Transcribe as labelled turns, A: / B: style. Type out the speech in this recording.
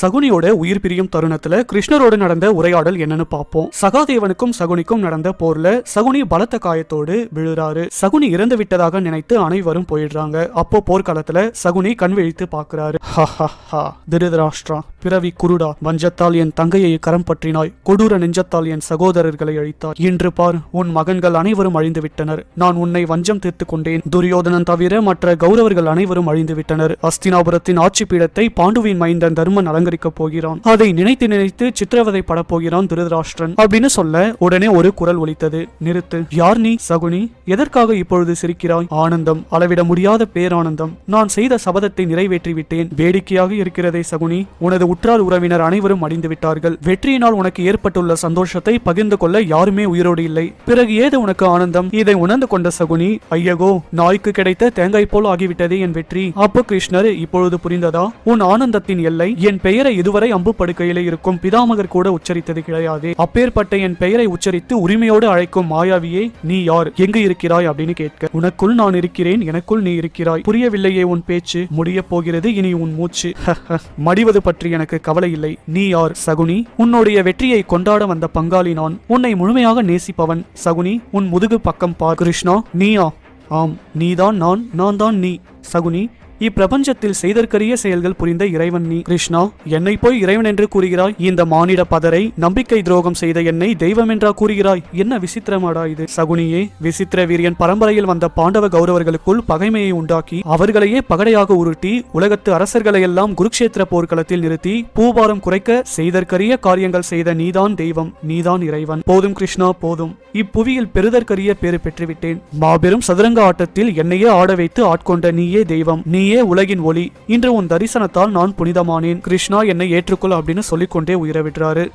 A: சகுனியோட உயிர் பிரியும் தருணத்துல கிருஷ்ணரோட நடந்த உரையாடல் என்னன்னு பார்ப்போம். சகாதேவனுக்கும் சகுனிக்கும் நடந்த போர்ல சகுனி பலத்த காயத்தோடு விழுறாரு. சகுனி இறந்து விட்டதாக நினைத்து அனைவரும் போயிடுறாங்க. அப்போ போர்க்காலத்துல சகுனி கண் விழித்து பாக்குறாரு திருதராஷ்டிரா பிறவி குருடா வஞ்சத்தால் என் தங்கையை கரம் பற்றினாய். கொடூர நெஞ்சத்தால் என் சகோதரர்களை அழித்தார் இன்று பார் உன் மகன்கள் அனைவரும் அழிந்து விட்டனர். நான் உன்னை வஞ்சம் தீர்த்து கொண்டேன். துரியோதனன் தவிர மற்ற கௌரவர்கள் அனைவரும் அழிந்து விட்டனர். அஸ்தினாபுரத்தின் ஆட்சி பீடத்தை பாண்டுவின் மைந்தன் தர்மன் அலங்கரிக்க போகிறான். அதை நினைத்து நினைத்து சித்திரவதை பட போகிறான் திருதராஷ்டிரன். அப்படின்னு சொல்ல உடனே ஒரு குரல் ஒலித்தது. நிறுத்து. யார் நீ? சகுனி. எதற்காக இப்பொழுது சிரிக்கிறாய்? ஆனந்தம். அளவிட முடியாத பேரானந்தம். நான் செய்த சபதத்தை நிறைவேற்றி விட்டேன் வேடிக்கையாக இருக்கிறதே சகுனி. உனது உற்றார் உறவினர் அனைவரும் அடைந்து விட்டார்கள். வெற்றியினால் உனக்கு ஏற்பட்டுள்ள சந்தோஷத்தை பகிர்ந்து கொள்ள யாருமே உயிரோடு இல்லை. பிறகு ஏது உனக்கு ஆனந்தம்? இதை உணர்ந்து கொண்ட சகுனி ஐயகோ நாய்க்கு கிடைத்த தேங்காய் போல் ஆகிவிட்டதே என் வெற்றி. அப்போ கிருஷ்ணர் இப்பொழுது புரிந்ததா? உன் ஆனந்தத்தின் எல்லை என் பெயர் பெயரை இதுவரை அம்பு படுக்கையிலே இருக்கும் பிதாமகர் கூட உச்சரித்தது கிடையாது. அப்பேற்பட்ட என் பெயரை உச்சரித்து உரிமையோடு அழைக்கும் மாயாவியே நீ யார்? எங்கு இருக்கிறாய் அப்படின்னு கேட்க உனக்குள் நான் இருக்கிறேன் எனக்குள் நீ இருக்கிறாய். புரியவில்லையே உன் பேச்சு? முடிய போகிறது இனி உன் மூச்சு. மடிவது பற்றி எனக்கு கவலை இல்லை. நீ யார்? சகுனி. உன்னுடைய வெற்றியை கொண்டாட வந்த பங்காளி நான். உன்னை முழுமையாக நேசிப்பவன். சகுனி உன் முதுகு பக்கம் பார். கிருஷ்ணா நீயா? ஆம் நீதான் நான் நான் தான் நீ. சகுனி இப்பிரபஞ்சத்தில் செய்தற்கரிய செயல்கள் புரிந்த இறைவன் நீ கிருஷ்ணா. என்னை போய் இறைவன் என்று கூறுகிறாய். இந்த மானிட பதரை நம்பிக்கை துரோகம் செய்த என்னை தெய்வம் என்றா கூறுகிறாய். என்ன விசித்திரமாடா இது. சகுனியே விசித்திர வீரியன் பரம்பரையில் வந்த பாண்டவ கௌரவர்களுக்குள் பகைமையை உண்டாக்கி அவர்களையே பகடையாக உருட்டி உலகத்து அரசர்களையெல்லாம் குருக்ஷேத்திர போர்க்களத்தில் நிறுத்தி பூபாரம் குறைக்க செய்தற்கரிய காரியங்கள் செய்த நீதான் தெய்வம் நீதான் இறைவன். போதும் கிருஷ்ணா போதும். இப்புவியில் பெறுதற்கரிய பேறு பெற்றுவிட்டேன். மாபெரும் சதுரங்க ஆட்டத்தில் என்னையே ஆட வைத்து ஆட்கொண்ட நீயே தெய்வம். நீயே உலகின் ஒளி. இன்று உன் தரிசனத்தால் நான் புனிதமானேன். கிருஷ்ணா என்னை ஏற்றுக்கொள் அப்படின்னு சொல்லிக்கொண்டே உயிரை விடுறாரு